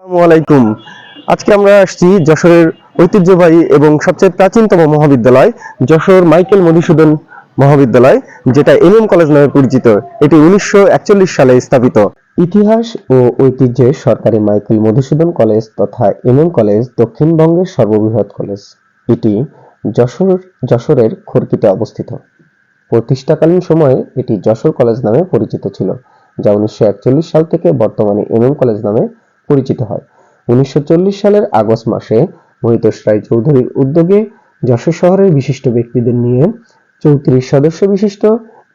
আসসালামু আলাইকুম। আজকে আমরা আসছি যশোরের ঐতিহ্যবাহী এবং সবচেয়ে প্রাচীনতম মহাবিদ্যালয়, যশোর মাইকেল মধুসূদন মহাবিদ্যালয়, যেটা এমএম কলেজ নামে পরিচিত। এটি উনিশশো একচল্লিশ সালে স্থাপিত। ইতিহাস ও ঐতিহ্যে সরকারি মাইকেল মধুসূদন কলেজ তথা এমএম কলেজ দক্ষিণবঙ্গের সর্ববৃহৎ কলেজ। এটি যশোর, যশোরের খড়কিতে অবস্থিত। প্রতিষ্ঠাকালীন সময়ে এটি যশোর কলেজ নামে পরিচিত ছিল, যা উনিশশো একচল্লিশ সাল থেকে বর্তমানে এমএম কলেজ নামে পরিচিত হয়। উনিশশো চল্লিশ সালের আগস্ট মাসে মহিতোষ রায় চৌধুরীর উদ্যোগে যশোর শহরের বিশিষ্ট ব্যক্তিদের নিয়ে চৌত্রিশ সদস্য বিশিষ্ট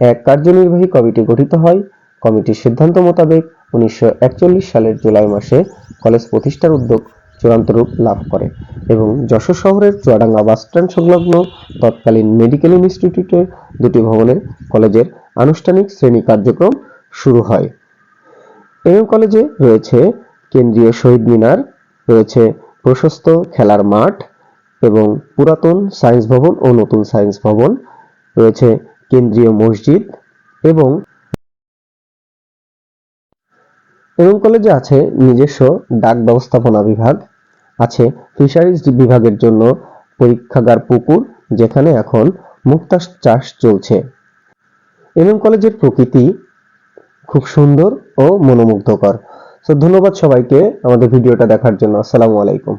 এক কার্যনির্বাহী কমিটি গঠিত হয়। কমিটির সিদ্ধান্ত মোতাবেক উনিশশো একচল্লিশ সালের জুলাই মাসে কলেজ প্রতিষ্ঠার উদ্যোগ চূড়ান্ত রূপ লাভ করে এবং যশোর শহরের চুয়াডাঙ্গা বাসস্ট্যান্ড সংলগ্ন তৎকালীন মেডিকেল ইনস্টিটিউটের দুটি ভবনের কলেজের আনুষ্ঠানিক শ্রেণি কার্যক্রম শুরু হয়। এম কলেজে রয়েছে কেন্দ্রীয় শহীদ মিনার রয়েছে প্রশস্ত খেলার মাঠ এবং পুরাতন সায়েন্স ভবন ও নতুন সায়েন্স ভবন রয়েছে কেন্দ্রীয় মসজিদ এবং এম কলেজে আছে নিজস্ব ডাক ব্যবস্থাপনা বিভাগ, আছে ফিশারিজ বিভাগের জন্য পরীক্ষাগার পুকুর যেখানে এখন মুক্তা চাষ চলছে। এম কলেজের প্রকৃতি খুব সুন্দর ও মনোমুগ্ধকর। তো ধন্যবাদ সবাইকে আমাদের ভিডিওটা দেখার জন্য। আসসালামু আলাইকুম।